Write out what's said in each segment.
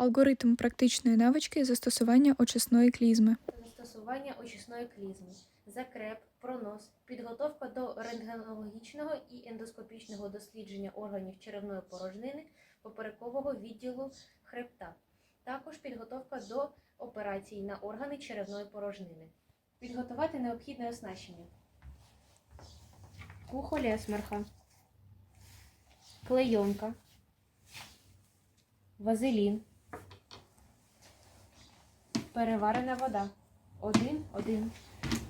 Алгоритм практичної навички застосування очисної клізми. Застосування очисної клізми, закреп, пронос, підготовка до рентгенологічного і ендоскопічного дослідження органів черевної порожнини поперекового відділу хребта. Також підготовка до операцій на органи черевної порожнини. Підготувати необхідне оснащення. Кухоль есмерха, клейонка, вазелін, переварена вода. 1, 1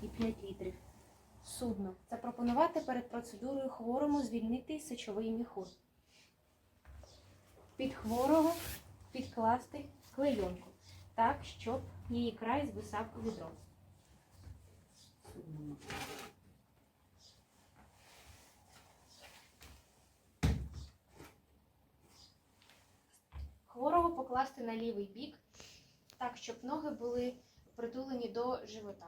і 5 літрів. Судно. Запропонувати перед процедурою хворому звільнити сечовий міхур. Під хворого підкласти клейонку так, щоб її край звисав у відро. Хворого покласти на лівий бік, так, щоб ноги були притулені до живота.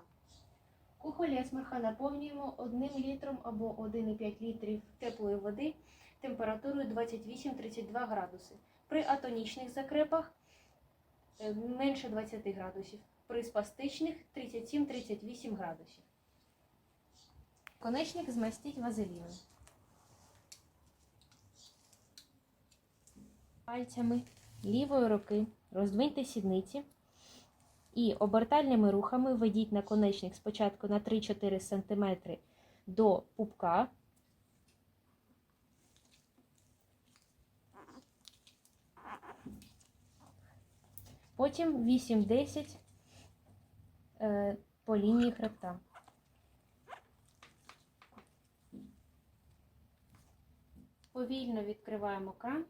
Кухоль есмерха наповнюємо 1 літром або 1,5 літрів теплої води температурою 28-32 градуси. При атонічних закрепах е, менше 20 градусів. При спастичних 37-38 градусів. Конечник змастіть вазеліном. Пальцями лівої руки роздвиньте сідниці і обертальними рухами введіть наконечник спочатку на 3-4 см до пупка. Потім 8-10 е, по лінії хребта. Повільно відкриваємо кран,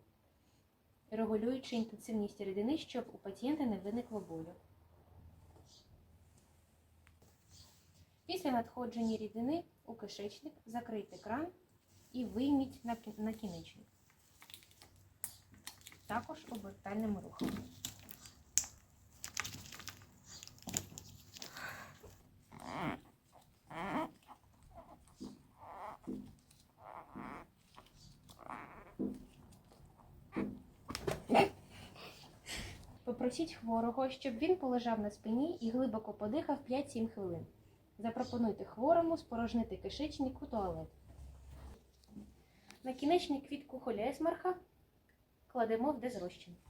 регулюючи інтенсивність рідини, щоб у пацієнта не виникло болю. Після надходження рідини у кишечник закрийте кран і вийміть на кі- накінечник. Також обертальними рухами. Попросіть хворого, щоб він полежав на спині і глибоко подихав 5-7 хвилин. Запропонуйте хворому спорожнити кишечник у туалет. Накінечник від квітку есмарха кладемо в дезрозчин.